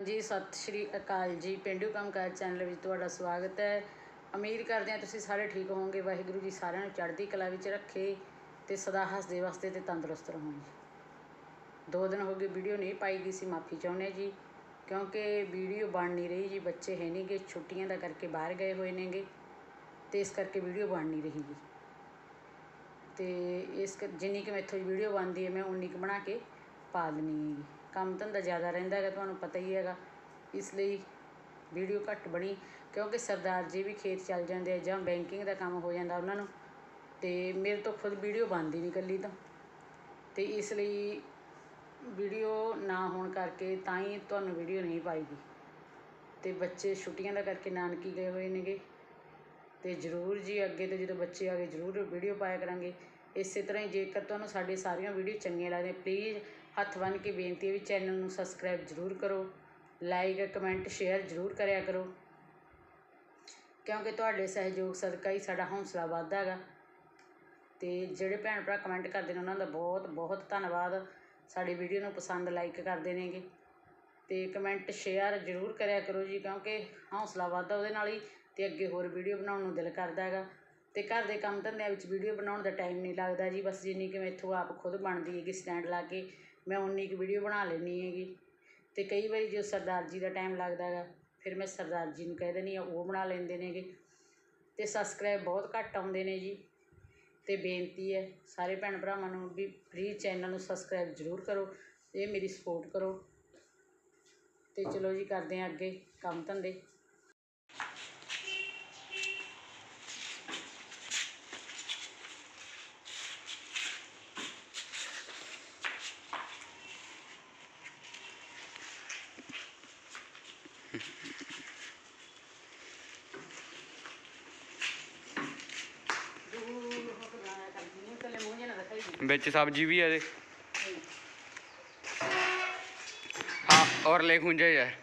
ਜੀ ਸਤਿ ਸ਼੍ਰੀ ਅਕਾਲ ਜੀ। ਪਿੰਡੂ ਕੰਮਕਾਰ ਚੈਨਲ ਵਿੱਚ ਤੁਹਾਡਾ ਸਵਾਗਤ ਹੈ। ਉਮੀਦ ਕਰਦੇ ਹਾਂ ਤੁਸੀਂ ਸਾਰੇ ਠੀਕ ਹੋਵੋਗੇ। ਵਾਹਿਗੁਰੂ ਜੀ ਸਾਰਿਆਂ ਨੂੰ ਚੜ੍ਹਦੀ ਕਲਾ ਵਿੱਚ ਰੱਖੇ ਤੇ ਸਦਾ ਹੱਸਦੇ ਵਸਦੇ ਤੇ ਤੰਦਰੁਸਤ ਰਹੋ ਜੀ। ਦੋ ਦਿਨ ਹੋ ਗਏ ਵੀਡੀਓ ਨਹੀਂ ਪਾਈ ਗਈ ਸੀ, ਮਾਫੀ ਚਾਹੁੰਦੇ ਹਾਂ ਜੀ। ਕਿਉਂਕਿ ਵੀਡੀਓ ਬਣ ਨਹੀਂ ਰਹੀ ਜੀ। ਬੱਚੇ ਹੈ ਨਹੀਂਗੇ ਛੁੱਟੀਆਂ ਦਾ ਕਰਕੇ ਬਾਹਰ ਗਏ ਹੋਏ ਨੇਗੇ ਤੇ ਇਸ ਕਰਕੇ ਵੀਡੀਓ ਬਣ ਨਹੀਂ ਰਹੀ ਜੀ। ਤੇ ਇਸ ਕਰ- ਜਿੰਨੀ ਕਿ ਮੈਥੋਂ ਵੀਡੀਓ ਬਣਦੀ ਹੈ, ਮੈਂ ਉਨੀ ਕੁ ਬਣਾ ਕੇ ਪਾ ਦਿੰਦੀ ਜੀ। ਕੰਮ ਧੰਦਾ ਜ਼ਿਆਦਾ ਰਹਿੰਦਾ ਹੈਗਾ, ਤੁਹਾਨੂੰ ਪਤਾ ਹੀ ਹੈਗਾ। ਇਸ ਲਈ ਵੀਡੀਓ ਘੱਟ ਬਣੀ, ਕਿਉਂਕਿ ਸਰਦਾਰ ਜੀ ਵੀ ਖੇਤ ਚੱਲ ਜਾਂਦੇ ਆ ਜਾਂ ਬੈਂਕਿੰਗ ਦਾ ਕੰਮ ਹੋ ਜਾਂਦਾ ਉਹਨਾਂ ਨੂੰ, ਤੇ ਮੇਰੇ ਤੋਂ ਖੁਦ ਵੀਡੀਓ ਬਣਦੀ ਨਹੀਂ ਇਕੱਲੀ ਤਾਂ। ਤੇ ਇਸ ਲਈ ਵੀਡੀਓ ਨਾ ਹੋਣ ਕਰਕੇ ਤਾਂ ਹੀ ਤੁਹਾਨੂੰ ਵੀਡੀਓ ਨਹੀਂ ਪਾਈਗੀ ਤੇ ਬੱਚੇ ਛੁੱਟੀਆਂ ਦਾ ਕਰਕੇ ਨਾਨਕੀ ਗਏ ਹੋਏ ਨੇਗੇ। ਤੇ ਜਰੂਰ ਜੀ ਅੱਗੇ ਤੋਂ ਜਦੋਂ ਬੱਚੇ ਆ ਗਏ, ਜਰੂਰ ਵੀਡੀਓ ਪਾਇਆ ਕਰਾਂਗੇ। ਇਸੇ ਤਰ੍ਹਾਂ ਹੀ ਜੇਕਰ ਤੁਹਾਨੂੰ ਸਾਡੇ ਸਾਰੀਆਂ ਵੀਡੀਓ ਚੰਗੀਆਂ ਲੱਗਦੀਆਂ ਪਲੀਜ਼ ਹੱਥ ਬੰਨ੍ਹ ਕੇ ਬੇਨਤੀ ਹੈ ਵੀ ਚੈਨਲ ਨੂੰ ਸਬਸਕ੍ਰਾਈਬ ਜਰੂਰ ਕਰੋ ਲਾਈਕ ਕਮੈਂਟ ਸ਼ੇਅਰ ਜਰੂਰ ਕਰਿਆ ਕਰੋ। ਕਿਉਂਕਿ ਤੁਹਾਡੇ ਸਹਿਯੋਗ ਸਦਕਾ ਹੀ ਸਾਡਾ ਹੌਸਲਾ ਵੱਧਦਾ ਹੈਗਾ। ਤੇ ਜਿਹੜੇ ਭੈਣ ਭਰਾ ਕਮੈਂਟ ਕਰਦੇ ਨੇ, ਉਹਨਾਂ ਦਾ ਬਹੁਤ ਬਹੁਤ ਧੰਨਵਾਦ। ਸਾਡੀ ਵੀਡੀਓ ਨੂੰ ਪਸੰਦ ਲਾਈਕ ਕਰਦੇ ਨੇਗੇ। ਤੇ ਕਮੈਂਟ ਸ਼ੇਅਰ ਜਰੂਰ ਕਰਿਆ ਕਰੋ ਜੀ, ਕਿਉਂਕਿ ਹੌਸਲਾ ਵੱਧਦਾ ਉਹਦੇ ਨਾਲ ਹੀ ਤੇ ਅੱਗੇ ਹੋਰ ਵੀਡੀਓ ਬਣਾਉਣ ਨੂੰ ਦਿਲ ਕਰਦਾ ਹੈਗਾ। ਅਤੇ ਘਰ ਦੇ ਕੰਮ ਧੰਦਿਆਂ ਵਿੱਚ ਵੀਡੀਓ ਬਣਾਉਣ ਦਾ ਟਾਈਮ ਨਹੀਂ ਲੱਗਦਾ ਜੀ। ਬਸ ਜਿੰਨੀ ਕਿ ਮੈਥੋਂ ਆਪ ਖੁਦ ਬਣਦੀ ਹੈਗੀ ਸਟੈਂਡ ਲਾ ਕੇ, ਮੈਂ ਉਨੀ ਕੁ ਵੀਡੀਓ ਬਣਾ ਲੈਂਦੀ ਹੈਗੀ। ਅਤੇ ਕਈ ਵਾਰੀ ਜੋ ਸਰਦਾਰ ਜੀ ਦਾ ਟਾਈਮ ਲੱਗਦਾ ਹੈਗਾ, ਫਿਰ ਮੈਂ ਸਰਦਾਰ ਜੀ ਨੂੰ ਕਹਿ ਦਿੰਦੀ ਹਾਂ, ਉਹ ਬਣਾ ਲੈਂਦੇ ਨੇਗੇ। ਅਤੇ ਸਬਸਕ੍ਰਾਈਬ ਬਹੁਤ ਘੱਟ ਆਉਂਦੇ ਨੇ ਜੀ। ਅਤੇ ਬੇਨਤੀ ਹੈ ਸਾਰੇ ਭੈਣ ਭਰਾਵਾਂ ਨੂੰ ਵੀ ਪਲੀਜ਼ ਚੈਨਲ ਨੂੰ ਸਬਸਕ੍ਰਾਈਬ ਜ਼ਰੂਰ ਕਰੋ, ਇਹ ਮੇਰੀ ਸਪੋਰਟ ਕਰੋ। ਅਤੇ ਚਲੋ ਜੀ ਕਰਦੇ ਹਾਂ ਅੱਗੇ ਕੰਮ ਧੰਦੇ ਦੂਰ ਹੋ ਕੇ ਗਾਣਾ ਕਰਦੀ ਨਹੀਂ ਕੱਲੇ ਮੂੰਹ ਜਿਹਾ ਨਾ ਦਿਖਾਈ ਦੇ ਵਿੱਚ ਸਬਜ਼ੀ ਵੀ ਹੈ ਇਹਦੇ। ਹਾਂ ਔਰ ਲੈ ਖੁੰਝਾ ਹੈ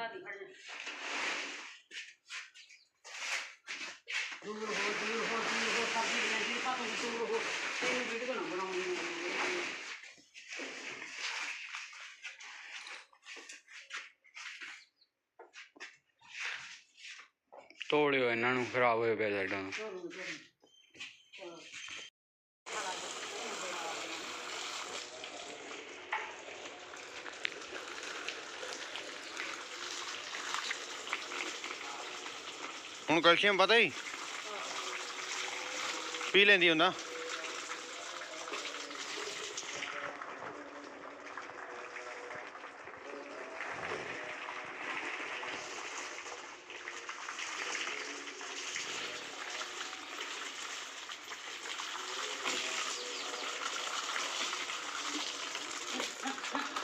ਸਬਜ਼ੀ ਦੇ ਸਾਡੀ ਦੂਰ ਹੋ ਦੂਰ ਹੋ ਦੂਰ ਹੋ ਸਬਜ਼ੀ ਦੇ ਜੀ ਪਾ ਤੂੰ ਦੂਰ ਹੋ ਤੈਨੂੰ ਵੀਡੀਓ ਨਾ ਬਣਾਉਣੀ ਹੈ ਇਹਨਾਂ ਨੂੰ, ਖਰਾਬ ਹੋਇਆ ਪਿਆ ਸਾਈਡਾਂ ਦਾ ਹੁਣ ਕੈਲਸ਼ੀਅਮ ਪਤਾ ਹੀ ਪੀ ਲੈਂਦੀ ਹੁੰਦਾ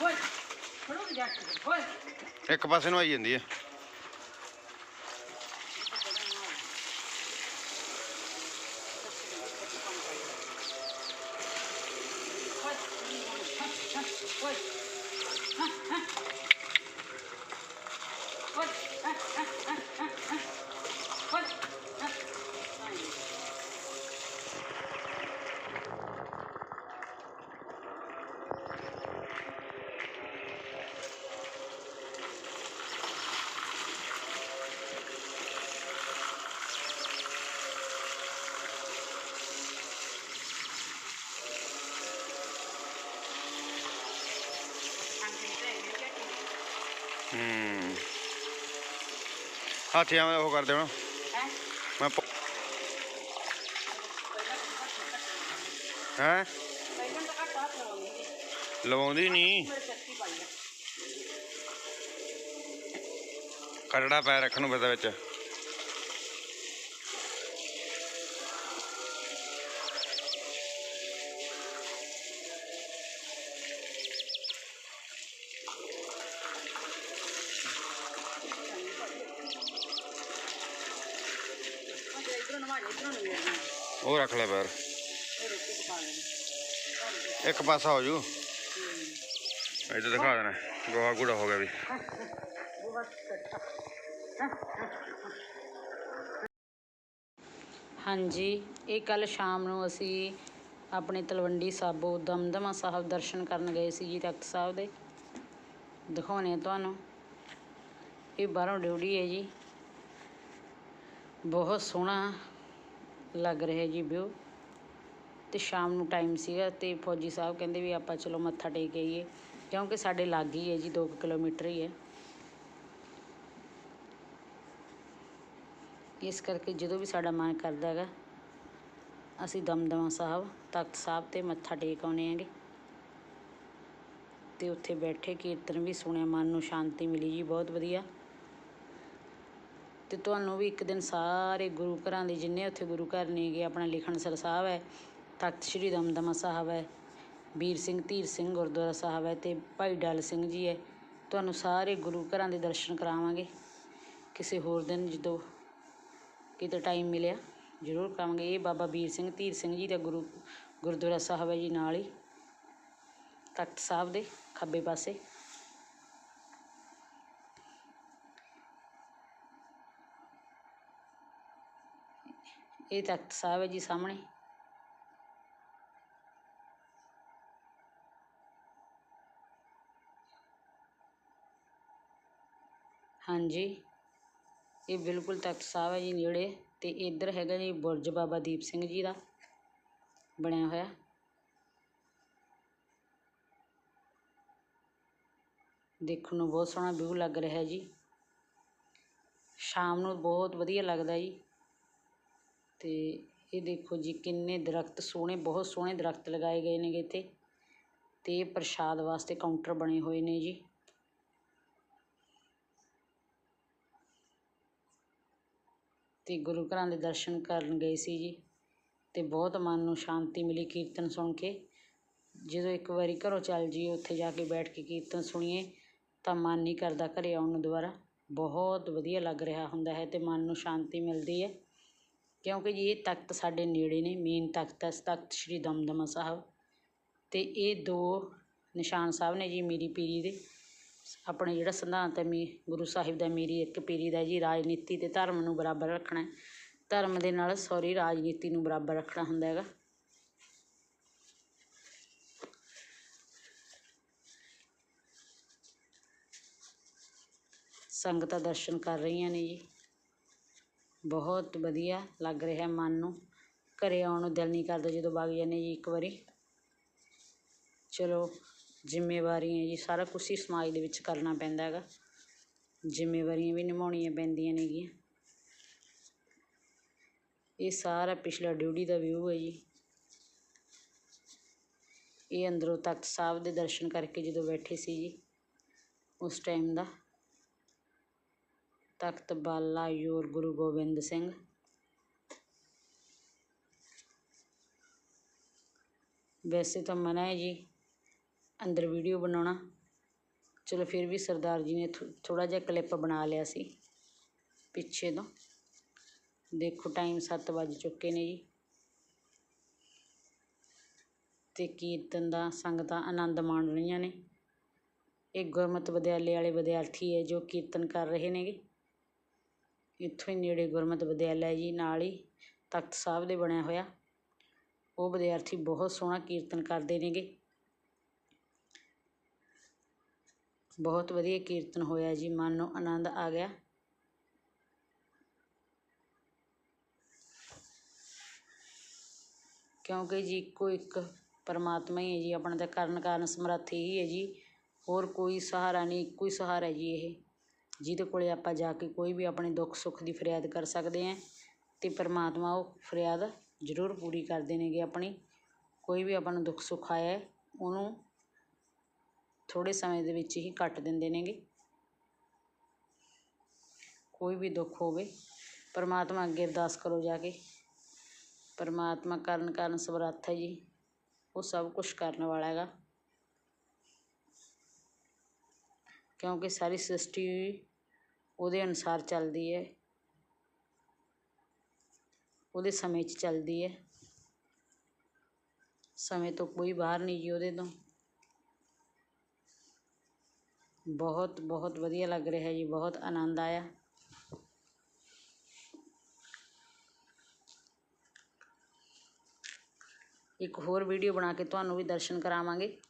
ਹੋਏ ਫੜੋ ਤੇ ਜਾ ਕੇ ਹੋਏ ਇੱਕ ਪਾਸੇ ਨੂੰ ਆਈ ਜਾਂਦੀ ਹੈ ਹੂੰ। ਹਾਥੀਆਂ ਉਹ ਕਰ ਦੇਣਾ ਹੈ? ਮੈਂ ਹੈ? ਹੱਥ ਲਵਾਉਂਦੀ ਨਹੀਂ ਕੜੜਾ ਪੈ ਰੱਖਣ ਨੂੰ ਪਤਾ ਵਿੱਚ। ਉਹ ਰੱਖ ਲੈ ਪੈਰ ਇੱਕ ਪਾਸਾ ਹੋ ਜੂ। ਇੱਧਰ ਦਿਖਾ ਦੇਣਾ। ਗੋਹਾ ਗੂੜਾ ਹੋ ਗਿਆ ਵੀ। ਹਾਂਜੀ, ਇਹ ਕੱਲ ਸ਼ਾਮ ਨੂੰ ਅਸੀਂ ਆਪਣੇ ਤਲਵੰਡੀ ਸਾਬੋ ਦਮਦਮਾ ਸਾਹਿਬ ਦਰਸ਼ਨ ਕਰਨ ਗਏ ਸੀ ਜੀ ਤਖਤ ਸਾਹਿਬ ਦੇ। ਦਿਖਾਉਣੇ ਆ ਤੁਹਾਨੂੰ। ਇਹ ਬਾਹਰੋਂ ਡਿਊਟੀ ਹੈ ਜੀ। ਬਹੁਤ ਸੋਹਣਾ ਲੱਗ ਰਿਹਾ ਜੀ ਵਿਊ। ਤੇ ਸ਼ਾਮ ਨੂੰ ਟਾਈਮ ਸੀਗਾ ਤੇ ਫੌਜੀ ਸਾਹਿਬ ਕਹਿੰਦੇ ਵੀ ਆਪਾਂ ਚਲੋ ਮੱਥਾ ਟੇਕ ਆਈਏ। ਕਿਉਂਕਿ ਸਾਡੇ ਲਾਗੇ ਹੀ ਹੈ ਜੀ 2 ਕਿਲੋਮੀਟਰ ਹੀ ਹੈ। ਇਸ ਕਰਕੇ ਜਦੋਂ ਵੀ ਸਾਡਾ ਮਨ ਕਰਦਾ ਹੈਗਾ, ਅਸੀਂ ਦਮਦਮਾ ਸਾਹਿਬ, ਤਖਤ ਸਾਹਿਬ ਤੇ ਮੱਥਾ ਟੇਕ ਆਉਂਦੇ ਆਂਗੇ ਤੇ ਉੱਥੇ ਬੈਠੇ ਕੀਰਤਨ ਵੀ ਸੁਣਿਆ, ਮਨ ਨੂੰ ਸ਼ਾਂਤੀ ਮਿਲੀ ਜੀ, ਬਹੁਤ ਵਧੀਆ। ਅਤੇ ਤੁਹਾਨੂੰ ਵੀ ਇੱਕ ਦਿਨ ਸਾਰੇ ਗੁਰੂ ਘਰਾਂ ਦੇ ਜਿੰਨੇ ਉੱਥੇ ਗੁਰੂ ਘਰ ਨੇਗੇ ਆਪਣਾ ਲਿਖਣਸਰ ਸਾਹਿਬ ਹੈ, ਤਖਤ ਸ੍ਰੀ ਦਮਦਮਾ ਸਾਹਿਬ ਹੈ, ਵੀਰ ਸਿੰਘ, ਧੀਰ ਸਿੰਘ, ਗੁਰਦੁਆਰਾ ਸਾਹਿਬ ਹੈ ਅਤੇ ਭਾਈ ਡਲ ਸਿੰਘ ਜੀ ਹੈ। ਤੁਹਾਨੂੰ ਸਾਰੇ ਗੁਰੂ ਘਰਾਂ ਦੇ ਦਰਸ਼ਨ ਕਰਾਵਾਂਗੇ। ਕਿਸੇ ਹੋਰ ਦਿਨ ਜਦੋਂ ਕਿਤੇ ਟਾਈਮ ਮਿਲਿਆ, ਜ਼ਰੂਰ ਕਰਾਂਗੇ ਇਹ ਬਾਬਾ ਵੀਰ ਸਿੰਘ, ਧੀਰ ਸਿੰਘ ਜੀ ਦਾ ਗੁਰੂ, ਗੁਰਦੁਆਰਾ ਸਾਹਿਬ ਹੈ ਜੀ ਨਾਲ ਹੀ, ਤਖਤ ਸਾਹਿਬ ਦੇ ਖੱਬੇ ਪਾਸੇ। ਇਹ ਤਖਤ ਸਾਹਿਬ ਹੈ ਜੀ ਸਾਹਮਣੇ। ਹਾਂਜੀ, ਇਹ ਬਿਲਕੁਲ ਤਖਤ ਸਾਹਿਬ ਹੈ ਜੀ ਨੇੜੇ ਅਤੇ ਇੱਧਰ ਹੈਗਾ ਜੀ ਬੁਰਜ ਬਾਬਾ ਦੀਪ ਸਿੰਘ ਜੀ ਦਾ ਬਣਿਆ ਹੋਇਆ। ਦੇਖਣ ਨੂੰ ਬਹੁਤ ਸੋਹਣਾ ਵਿਊ ਲੱਗ ਰਿਹਾ ਜੀ। ਸ਼ਾਮ ਨੂੰ ਬਹੁਤ ਵਧੀਆ ਲੱਗਦਾ ਜੀ। ਤੇ ਇਹ ਦੇਖੋ ਜੀ ਕਿੰਨੇ ਦਰਖਤ ਸੋਹਣੇ, ਬਹੁਤ ਸੋਹਣੇ ਦਰਖਤ ਲਗਾਏ ਗਏ ਨੇਗੇ ਇੱਥੇ ਤੇ ਪ੍ਰਸ਼ਾਦ ਵਾਸਤੇ ਕਾਊਂਟਰ ਬਣੇ ਹੋਏ ਨੇ ਜੀ। ਤੇ ਗੁਰੂ ਘਰਾਂ ਦੇ ਦਰਸ਼ਨ ਕਰਨ ਗਏ ਸੀ ਜੀ ਤੇ ਬਹੁਤ ਮਨ ਨੂੰ ਸ਼ਾਂਤੀ ਮਿਲੀ ਕੀਰਤਨ ਸੁਣ ਕੇ। ਜਦੋਂ ਇੱਕ ਵਾਰੀ ਘਰੋਂ ਚੱਲ ਜਾਈਏ, ਉੱਥੇ ਜਾ ਕੇ ਬੈਠ ਕੇ ਕੀਰਤਨ ਸੁਣੀਏ, ਤਾਂ ਮਨ ਨਹੀਂ ਕਰਦਾ ਘਰੇ ਆਉਣ ਨੂੰ ਦੁਬਾਰਾ। ਬਹੁਤ ਵਧੀਆ ਲੱਗ ਰਿਹਾ ਹੁੰਦਾ ਹੈ ਤੇ ਮਨ ਨੂੰ ਸ਼ਾਂਤੀ ਮਿਲਦੀ ਹੈ। ਕਿਉਂਕਿ ਜੀ ਇਹ ਤਖਤ ਸਾਡੇ ਨੇੜੇ ਨੇ ਮੇਨ ਤਖਤ ਹੈ, ਤਖਤ ਸ੍ਰੀ ਦਮਦਮਾ ਸਾਹਿਬ। ਅਤੇ ਇਹ ਦੋ ਨਿਸ਼ਾਨ ਸਾਹਿਬ ਨੇ ਜੀ ਮੇਰੀ ਪੀਰੀ ਦੇ। ਆਪਣੇ ਜਿਹੜਾ ਸਿਧਾਂਤ ਹੈ ਮੀ, ਗੁਰੂ ਸਾਹਿਬ ਦਾ ਮੇਰੀ ਇੱਕ ਪੀਰੀ ਦਾ ਜੀ, ਰਾਜਨੀਤੀ ਅਤੇ ਧਰਮ ਨੂੰ ਬਰਾਬਰ ਰੱਖਣਾ ਧਰਮ ਦੇ ਨਾਲ ਸੌਰੀ ਰਾਜਨੀਤੀ ਨੂੰ ਬਰਾਬਰ ਰੱਖਣਾ ਹੁੰਦਾ ਹੈਗਾ। ਸੰਗਤਾਂ ਦਰਸ਼ਨ ਕਰ ਰਹੀਆਂ ਨੇ ਜੀ। ਬਹੁਤ ਵਧੀਆ ਲੱਗ ਰਿਹਾ ਮਨ ਨੂੰ। ਘਰ ਆਉਣ ਨੂੰ ਦਿਲ ਨਹੀਂ ਕਰਦਾ ਜਦੋਂ ਵਗ ਜਾਂਦੇ ਜੀ ਇੱਕ ਵਾਰੀ। ਚਲੋ ਜ਼ਿੰਮੇਵਾਰੀਆਂ ਜੀ, ਸਾਰਾ ਕੁਛ ਹੀ ਸਮਾਜ ਦੇ ਵਿੱਚ ਕਰਨਾ ਪੈਂਦਾ ਹੈਗਾ। ਜ਼ਿੰਮੇਵਾਰੀਆਂ ਵੀ ਨਿਭਾਉਣੀਆਂ ਪੈਂਦੀਆਂ ਨੇਗੀਆਂ ਇਹ ਸਾਰਾ ਪਿਛਲਾ ਡਿਊਟੀ ਦਾ ਵਿਊ ਹੈ ਜੀ। ਇਹ ਅੰਦਰੋਂ ਤਖਤ ਸਾਹਿਬ ਦੇ ਦਰਸ਼ਨ ਕਰਕੇ ਜਦੋਂ ਬੈਠੇ ਸੀ ਜੀ, ਉਸ ਟਾਈਮ ਦਾ। ਤਖਤ ਬਾਲਾ ਯੋਰ ਗੁਰੂ ਗੋਬਿੰਦ ਸਿੰਘ। ਵੈਸੇ ਤਾਂ ਮਨਾ ਹੈ ਜੀ, ਅੰਦਰ ਵੀਡੀਓ ਬਣਾਉਣਾ। ਚਲੋ ਫਿਰ ਵੀ ਸਰਦਾਰ ਜੀ ਨੇ ਥੋੜ੍ਹਾ ਜਿਹਾ ਕਲਿੱਪ ਬਣਾ ਲਿਆ ਸੀ, ਪਿੱਛੇ ਤੋਂ। ਦੇਖੋ ਟਾਈਮ 7 ਵੱਜ ਚੁੱਕੇ ਨੇ ਜੀ। ਤੇ ਕੀਰਤਨ ਦਾ, ਸੰਗਤਾਂ ਆਨੰਦ ਮਾਣ ਰਹੀਆਂ ਨੇ। ਇਹ ਗੁਰਮਤ ਵਿਦਿਆਲੇ ਵਾਲੇ ਵਿਦਿਆਰਥੀ ਹੈ ਜੋ ਕੀਰਤਨ ਕਰ ਰਹੇ ਨੇਗੇ। ਇੱਥੋਂ ਹੀ ਨੇੜੇ ਗੁਰਮਤਿ ਵਿਦਿਆਲਾ ਜੀ, ਨਾਲ ਹੀ ਤਖਤ ਸਾਹਿਬ ਦੇ ਬਣਿਆ ਹੋਇਆ। ਉਹ ਵਿਦਿਆਰਥੀ ਬਹੁਤ ਸੋਹਣਾ ਕੀਰਤਨ ਕਰਦੇ ਨੇਗੇ। ਬਹੁਤ ਵਧੀਆ ਕੀਰਤਨ ਹੋਇਆ ਜੀ, ਮਨ ਨੂੰ ਆਨੰਦ ਆ ਗਿਆ। ਕਿਉਂਕਿ ਜੀ ਇੱਕੋ ਇੱਕ ਪਰਮਾਤਮਾ ਹੀ ਹੈ ਜੀ, ਆਪਣਾ ਤਾਂ ਕਰਨ ਕਾਰਨ ਸਮਰੱਥ ਇਹੀ ਹੈ ਜੀ। ਹੋਰ ਕੋਈ ਸਹਾਰਾ ਨਹੀਂ, ਇੱਕੋ ਹੀ ਸਹਾਰਾ ਜੀ ਇਹ। ਜਿਹਦੇ ਕੋਲ ਆਪਾਂ ਜਾ ਕੇ ਕੋਈ ਵੀ ਆਪਣੇ ਦੁੱਖ ਸੁੱਖ ਦੀ ਫਰਿਆਦ ਕਰ ਸਕਦੇ ਹਾਂ ਅਤੇ ਪਰਮਾਤਮਾ ਉਹ ਫਰਿਆਦ ਜ਼ਰੂਰ ਪੂਰੀ ਕਰਦੇ ਨੇਗੇ ਆਪਣੀ। ਕੋਈ ਵੀ ਆਪਾਂ ਨੂੰ ਦੁੱਖ ਸੁੱਖ ਆਇਆ ਉਹਨੂੰ ਥੋੜ੍ਹੇ ਸਮੇਂ ਦੇ ਵਿੱਚ ਹੀ ਕੱਟ ਦਿੰਦੇ ਨੇਗੇ। ਕੋਈ ਵੀ ਦੁੱਖ ਹੋਵੇ, ਪਰਮਾਤਮਾ ਅੱਗੇ ਅਰਦਾਸ ਕਰੋ ਜਾ ਕੇ। ਪਰਮਾਤਮਾ ਕਰਨ ਕਰਨ ਸਮਰੱਥ ਹੈ ਜੀ, ਉਹ ਸਭ ਕੁਝ ਕਰਨ ਵਾਲਾ ਹੈਗਾ। ਕਿਉਂਕਿ ਸਾਰੀ ਸ੍ਰਿਸ਼ਟੀ ਉਹਦੇ ਅਨੁਸਾਰ ਚੱਲਦੀ ਹੈ। ਉਹਦੇ ਸਮੇਂ 'ਚ ਚੱਲਦੀ ਹੈ। ਸਮੇਂ ਤੋਂ ਕੋਈ ਬਾਹਰ ਨਹੀਂ ਜੀ ਉਹਦੇ ਤੋਂ। ਬਹੁਤ ਬਹੁਤ ਵਧੀਆ ਲੱਗ ਰਿਹਾ ਜੀ, ਬਹੁਤ ਆਨੰਦ ਆਇਆ। ਇੱਕ ਹੋਰ ਵੀਡੀਓ ਬਣਾ ਕੇ ਤੁਹਾਨੂੰ ਵੀ ਦਰਸ਼ਨ ਕਰਾਵਾਂਗੇ।